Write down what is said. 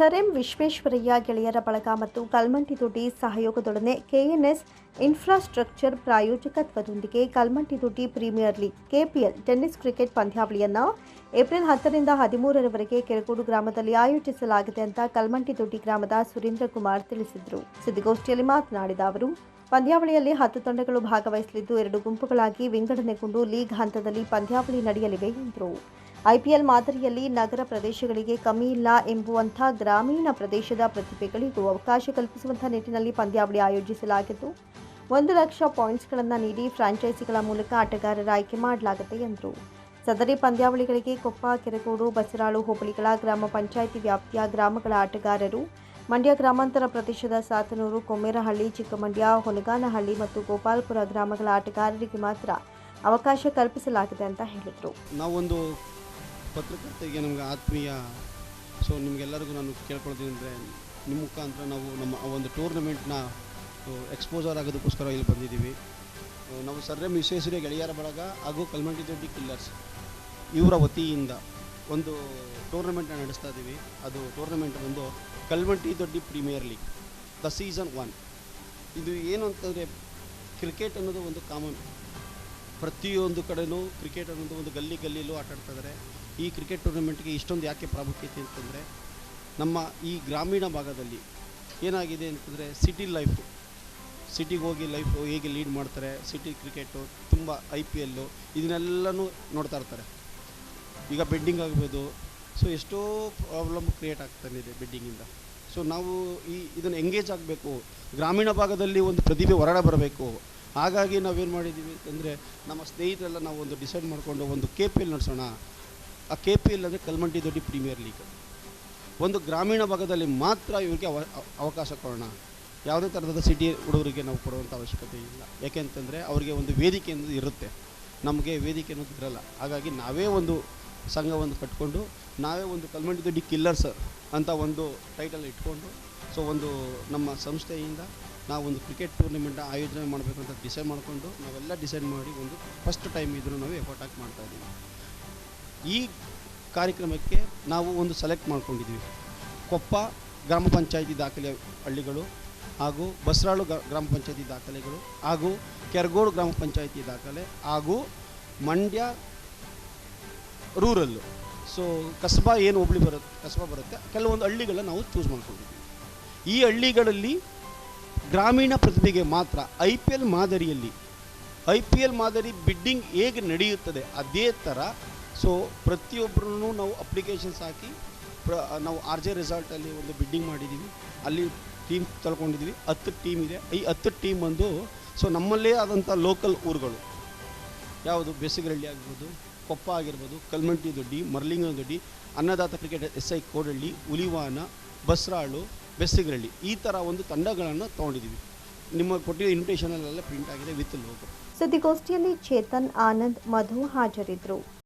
Sir Visvesvaraya, ಗೆಳೆಯರ ಬಳಗ ಮತ್ತು ಕಲ್ಮಂಟಿದೊಡ್ಡಿ ಸಹಯೋಗದೊಡನೆ KNS infrastructure ಪ್ರಾಯೋಜಕತ್ವದೊಂದಿಗೆ Kalmantidoddi premier league, KPL tennis cricket ಪಂದ್ಯಾವಳಿಯನ್ನು ಏಪ್ರಿಲ್ ಹತ್ತರಿಂದ ಹದಿಮೂರರವರೆಗೆ ಕೆರಗೋಡು ಗ್ರಾಮದಲ್ಲಿ ಆಯೋಜಿಸಲಾಗಿದೆ ಅಂತ ಕಲ್ಮಂಟಿದೊಡ್ಡಿ ಗ್ರಾಮದ ಸುರೇಂದ್ರ ಕುಮಾರ್ ತಿಳಿಸಿದರು. ಸುದ್ದಿಗೋಷ್ಠಿಯಲ್ಲಿ ಮಾತನಾಡಿದ ಅವರು, ಪಂದ್ಯಾವಳಿಯಲ್ಲಿ ಹತ್ತು ತಂಡಗಳು ಭಾಗವಹಿಸಲಿದ್ದು, ಎರಡು ಗುಂಪುಗಳಾಗಿ ವಿಂಗಡಣೆಗೊಂಡು ಲೀಗ್ ಹಂತದಲ್ಲಿ ಪಂದ್ಯಾವಳಿ ನಡೆಯಲಿವೆ ಎಂದರು. ಐಪಿಎಲ್ ಮಾದರಿಯಲ್ಲಿ ನಗರ ಪ್ರದೇಶಗಳಿಗೆ ಕಮ್ಮಿ ಇಲ್ಲ ಎಂಬುವಂಥ ಗ್ರಾಮೀಣ ಪ್ರದೇಶದ ಪ್ರತಿಭೆಗಳಿಗೂ ಅವಕಾಶ ಕಲ್ಪಿಸುವಂಥ ನಿಟ್ಟಿನಲ್ಲಿ ಪಂದ್ಯಾವಳಿ ಆಯೋಜಿಸಲಾಗಿದ್ದು, ಒಂದು ಲಕ್ಷ ಪಾಯಿಂಟ್ಸ್ಗಳನ್ನು ನೀಡಿ ಫ್ರಾಂಚೈಸಿಗಳ ಮೂಲಕ ಆಟಗಾರರ ಆಯ್ಕೆ ಮಾಡಲಾಗುತ್ತೆ ಎಂದರು. ಸದರಿ ಪಂದ್ಯಾವಳಿಗಳಿಗೆ ಕೊಪ್ಪ, ಕೆರಗೋಡು, ಬಸರಾಳು, ಹೋಬಳಿಗಳ ಗ್ರಾಮ ಪಂಚಾಯಿತಿ ವ್ಯಾಪ್ತಿಯ ಗ್ರಾಮಗಳ ಆಟಗಾರರು, ಮಂಡ್ಯ ಗ್ರಾಮಾಂತರ ಪ್ರದೇಶದ ಸಾತನೂರು, ಕೊಮ್ಮೇರಹಳ್ಳಿ, ಚಿಕ್ಕಮಂಡ್ಯ, ಹೊನಗಾನಹಳ್ಳಿ ಮತ್ತು ಗೋಪಾಲ್ಪುರ ಗ್ರಾಮಗಳ ಆಟಗಾರರಿಗೆ ಮಾತ್ರ ಅವಕಾಶ ಕಲ್ಪಿಸಲಾಗಿದೆ ಅಂತ ಹೇಳಿದರು. ನಾವೊಂದು ಪತ್ರಕರ್ತೆಗೆ ನಮಗೆ ಆತ್ಮೀಯ ಸೊ ನಿಮಗೆಲ್ಲರಿಗೂ ನಾನು ಕೇಳ್ಕೊಳ್ತೀನಿ ಅಂದರೆ ನಿಮ್ಮ ಮುಖಾಂತರ ನಾವು ನಮ್ಮ ಒಂದು ಟೂರ್ನಮೆಂಟ್ನ ಎಕ್ಸ್ಪೋಸರ್ ಆಗೋದಕ್ಕೋಸ್ಕರ ಇಲ್ಲಿ ಬಂದಿದ್ದೀವಿ. ನಾವು ಸರ್ ಎಂ ವಿಶ್ವೇಶ್ವರಯ್ಯ ಗೆಳೆಯರ ಬಳಗ ಹಾಗೂ ಕಲ್ಮಂಟಿ ದೊಡ್ಡಿ ಕಿಲ್ಲರ್ಸ್ ಇವರ ವತಿಯಿಂದ ಒಂದು ಟೂರ್ನಮೆಂಟ್ನ ನಡೆಸ್ತಾ ಇದ್ದೀವಿ. ಅದು ಟೂರ್ನಮೆಂಟ್ ಬಂದು Kalmantidoddi premier league, the season one. ಇದು ಏನು ಅಂತಂದರೆ ಕ್ರಿಕೆಟ್ ಅನ್ನೋದು ಒಂದು ಕಾಮನ್. ಪ್ರತಿಯೊಂದು ಕಡೆಯೂ ಕ್ರಿಕೆಟ್ ಅನ್ನೋದು ಒಂದು ಗಲ್ಲಿ ಗಲ್ಲಿಯಲ್ಲೂ ಆಟ ಆಡ್ತಾ ಈ ಕ್ರಿಕೆಟ್ ಟೂರ್ನಮೆಂಟ್ಗೆ ಇಷ್ಟೊಂದು ಯಾಕೆ ಪ್ರಾಮುಖ್ಯತೆ ಅಂತಂದರೆ, ನಮ್ಮ ಈ ಗ್ರಾಮೀಣ ಭಾಗದಲ್ಲಿ ಏನಾಗಿದೆ ಅಂತಂದರೆ ಸಿಟಿ ಲೈಫು ಸಿಟಿಗೆ ಹೋಗಿ ಲೈಫು ಹೇಗೆ ಲೀಡ್ ಮಾಡ್ತಾರೆ ಸಿಟಿ ಕ್ರಿಕೆಟು ತುಂಬ ಐ ಪಿ ಎಲ್ಲು ಇದನ್ನೆಲ್ಲನೂ ನೋಡ್ತಾ ಇರ್ತಾರೆ. ಈಗ ಬೆಡ್ಡಿಂಗ್ ಆಗ್ಬೋದು ಸೊ ಎಷ್ಟೋ ಪ್ರಾಬ್ಲಮ್ ಕ್ರಿಯೇಟ್ ಆಗ್ತಾನಿದೆ ಬೆಡ್ಡಿಂಗಿಂದ ಸೊ ನಾವು ಈ ಇದನ್ನು ಎಂಗೇಜ್ ಆಗಬೇಕು, ಗ್ರಾಮೀಣ ಭಾಗದಲ್ಲಿ ಒಂದು ಪ್ರತಿಭೆ ಹೊರಡ ಬರಬೇಕು. ಹಾಗಾಗಿ ನಾವೇನು ಮಾಡಿದ್ದೀವಿ ಅಂತಂದರೆ, ನಮ್ಮ ಸ್ನೇಹಿತರೆಲ್ಲ ನಾವು ಒಂದು ಡಿಸೈಡ್ ಮಾಡಿಕೊಂಡು ಒಂದು ಕೆ ಪಿ ಎಲ್ ನಡೆಸೋಣ. ಆ ಕೆ ಪಿ ಎಲ್ ಅಂದರೆ ಕಲ್ಮಂಟಿ ದೊಡ್ಡಿ ಪ್ರೀಮಿಯರ್ ಲೀಗ್ ಒಂದು ಗ್ರಾಮೀಣ ಭಾಗದಲ್ಲಿ ಮಾತ್ರ ಇವರಿಗೆ ಅವ ಅವ- ಅವಕಾಶ ಕೊಡೋಣ. ಯಾವುದೇ ಥರದ ಸಿಟಿ ಹುಡುಗರಿಗೆ ನಾವು ಕೊಡುವಂಥ ಅವಶ್ಯಕತೆ ಇಲ್ಲ. ಯಾಕೆಂತಂದರೆ ಅವರಿಗೆ ಒಂದು ವೇದಿಕೆ ಅನ್ನೋದು ಇರುತ್ತೆ. ನಮಗೆ ವೇದಿಕೆ ಅನ್ನೋದು ಇರಲ್ಲ. ಹಾಗಾಗಿ ನಾವೇ ಒಂದು ಸಂಘವನ್ನು ಕಟ್ಕೊಂಡು, ನಾವೇ ಒಂದು ಕಲ್ಮಂಡಿ ದೊಡ್ಡಿ ಕಿಲ್ಲರ್ಸ್ ಅಂತ ಒಂದು ಟೈಟಲ್ ಇಟ್ಕೊಂಡು ಸೊ ಒಂದು ನಮ್ಮ ಸಂಸ್ಥೆಯಿಂದ ನಾವು ಒಂದು ಕ್ರಿಕೆಟ್ ಟೂರ್ನಿಮೆಂಟ್ ಆಯೋಜನೆ ಮಾಡಬೇಕು ಅಂತ ಡಿಸೈಡ್ ಮಾಡಿಕೊಂಡು, ನಾವೆಲ್ಲ ಡಿಸೈಡ್ ಮಾಡಿ ಒಂದು ಫಸ್ಟ್ ಟೈಮ್ ಇದನ್ನು ನಾವು ಎಫರ್ಟ್ ಹಾಕಿ ಮಾಡ್ತಾ ಇದ್ದೀವಿ. ಈ ಕಾರ್ಯಕ್ರಮಕ್ಕೆ ನಾವು ಒಂದು ಸೆಲೆಕ್ಟ್ ಮಾಡ್ಕೊಂಡಿದ್ದೀವಿ. ಕೊಪ್ಪ ಗ್ರಾಮ ಪಂಚಾಯಿತಿ ದಾಖಲೆ ಹಳ್ಳಿಗಳು ಹಾಗೂ ಬಸರಾಳು ಗ್ರಾಮ ಪಂಚಾಯಿತಿ ದಾಖಲೆಗಳು ಹಾಗೂ ಕೆರಗೋಡು ಗ್ರಾಮ ಪಂಚಾಯಿತಿ ದಾಖಲೆ ಹಾಗೂ ಮಂಡ್ಯ ರೂರಲ್ಲು ಸೊ ಕಸಬಾ ಏನು ಹೋಬಳಿ ಬರುತ್ತೆ ಕಸಬಾ ಬರುತ್ತೆ. ಕೆಲವೊಂದು ಹಳ್ಳಿಗಳನ್ನ ನಾವು ಚೂಸ್ ಮಾಡ್ಕೊಂಡಿದ್ದೀವಿ. ಈ ಹಳ್ಳಿಗಳಲ್ಲಿ ಗ್ರಾಮೀಣ ಪ್ರತಿಭೆಗೆ ಮಾತ್ರ ಐ ಪಿ ಎಲ್ ಮಾದರಿಯಲ್ಲಿ ಐ ಪಿ ಎಲ್ ಮಾದರಿ ಬಿಡ್ಡಿಂಗ್ ಹೇಗೆ ನಡೆಯುತ್ತದೆ, ಅದೇ ಥರ ಸೊ ಪ್ರತಿಯೊಬ್ಬರನ್ನು ನಾವು ಅಪ್ಲಿಕೇಶನ್ಸ್ ಹಾಕಿ, ಪ್ರ, ನಾವು ಆರ್ ಜೆ ರೆಸಾರ್ಟಲ್ಲಿ ಒಂದು ಬಿಡ್ಡಿಂಗ್ ಮಾಡಿದ್ದೀವಿ ಅಲ್ಲಿ ಟೀಮ್ ತಳ್ಕೊಂಡಿದ್ವಿ. ಹತ್ತು ಟೀಮ್ ಇದೆ. ಈ ಹತ್ತು ಟೀಮ್ ಬಂದು ಸೊ ನಮ್ಮಲ್ಲೇ ಆದಂಥ ಲೋಕಲ್ ಊರುಗಳು. ಯಾವುದು? ಬೇಸಿಗರಳ್ಳಿ ಆಗ್ಬೋದು ಕೊಪ್ಪ ಆಗಿರ್ಬೋದು, ಕಲ್ಮಂಟಿ Doddi, Marlingadoddi, Annadata cricket S I Kodahalli, Ulivana, Basaralu Bessigarahalli ಈ ಥರ ಒಂದು ತಂಡಗಳನ್ನು ತೊಗೊಂಡಿದ್ದೀವಿ ನಿಮ್ಮ ಕೊಟ್ಟಿರೋ ಇನ್ವಿಟೇಷನಲ್ಲೆಲ್ಲ ಪ್ರಿಂಟ್ ಆಗಿದೆ ವಿತ್ ಲೋಗೋ ಸುದ್ದಿಗೋಷ್ಠಿಯಲ್ಲಿ ಚೇತನ್ ಆನಂದ್, ಮಧು ಹಾಜರಿದ್ದರು.